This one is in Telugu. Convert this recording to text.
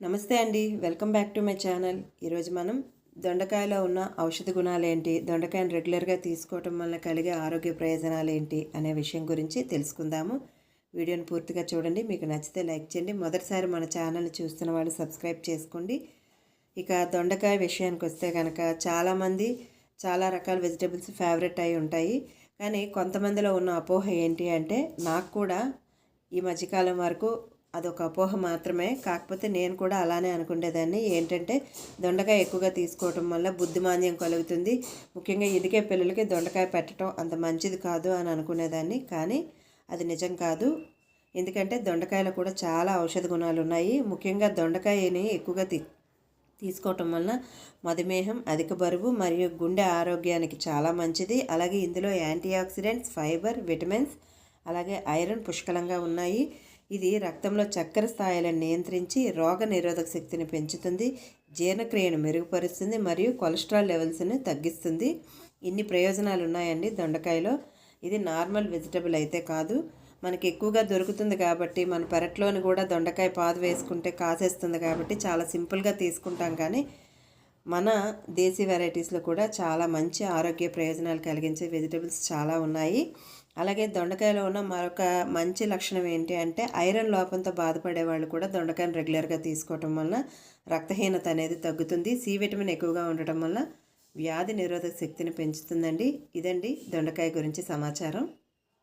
నమస్తే అండి. Welcome back to my channel. ఈరోజు మనం దొండకాయలో ఉన్న ఔషధ గుణాలు ఏంటి? దొండకాయను రెగ్యులర్గా తీసుకోవటం వల్ల కలిగే ఆరోగ్య ప్రయోజనాలు ఏంటి? అనే విషయం గురించి తెలుసుకుందాము. వీడియోని పూర్తిగా చూడండి. మీకు నచ్చితే లైక్ చేయండి. మొదటిసారి మన ఛానల్ని చూస్తున్న వాళ్ళు సబ్స్క్రైబ్ చేసుకోండి. ఇక దొండకాయ విషయానికి వస్తే కనుక చాలామంది చాలా రకాల వెజిటబుల్స్ ఫేవరెట్ అయి ఉంటాయి. కానీ కొంతమందిలో ఉన్న అపోహ ఏంటి అంటే నాకు కూడా ఈ మధ్యకాలం వరకు అదొక అపోహ మాత్రమే. కాకపోతే నేను కూడా అలానే అనుకునేదాన్ని ఏంటంటే దొండకాయ ఎక్కువగా తీసుకోవటం వల్ల బుద్ధిమాంద్యం కలుగుతుంది. ముఖ్యంగా ఎదిగే పిల్లలకి దొండకాయ పెట్టడం అంత మంచిది కాదు అని అనుకునేదాన్ని. కానీ అది నిజం కాదు. ఎందుకంటే దొండకాయలో కూడా చాలా ఔషధ గుణాలు ఉన్నాయి. ముఖ్యంగా దొండకాయని ఎక్కువగా తీ తీసుకోవటం వలన మధుమేహం అధిక బరువు మరియు గుండె ఆరోగ్యానికి చాలా మంచిది. అలాగే ఇందులో యాంటీ ఆక్సిడెంట్స్ ఫైబర్ విటమిన్స్ అలాగే ఐరన్ పుష్కలంగా ఉన్నాయి. ఇది రక్తంలో చక్కెర స్థాయిలను నియంత్రించి రోగ నిరోధక శక్తిని పెంచుతుంది జీర్ణక్రియను మెరుగుపరుస్తుంది మరియు కొలెస్ట్రాల్ లెవెల్స్ని తగ్గిస్తుంది. ఇన్ని ప్రయోజనాలు ఉన్నాయండి దొండకాయలో. ఇది నార్మల్ వెజిటబుల్ అయితే కాదు. మనకి ఎక్కువగా దొరుకుతుంది కాబట్టి మన పెరట్లోని కూడా దొండకాయ పాదు వేసుకుంటే కాసేస్తుంది కాబట్టి చాలా సింపుల్గా తీసుకుంటాం కానీ మన దేశీ వెరైటీస్లో కూడా చాలా మంచి ఆరోగ్య ప్రయోజనాలు కలిగించే వెజిటబుల్స్ చాలా ఉన్నాయి. అలాగే దొండకాయలో ఉన్న మరొక మంచి లక్షణం ఏంటి అంటే ఐరన్ లోపంతో బాధపడే వాళ్ళు కూడా దొండకాయను రెగ్యులర్గా తీసుకోవటం వలన రక్తహీనత అనేది తగ్గుతుంది. సి విటమిన్ ఎక్కువగా ఉండటం వల్ల వ్యాధి నిరోధక శక్తిని పెంచుతుందండి. ఇదండి దొండకాయ గురించి సమాచారం.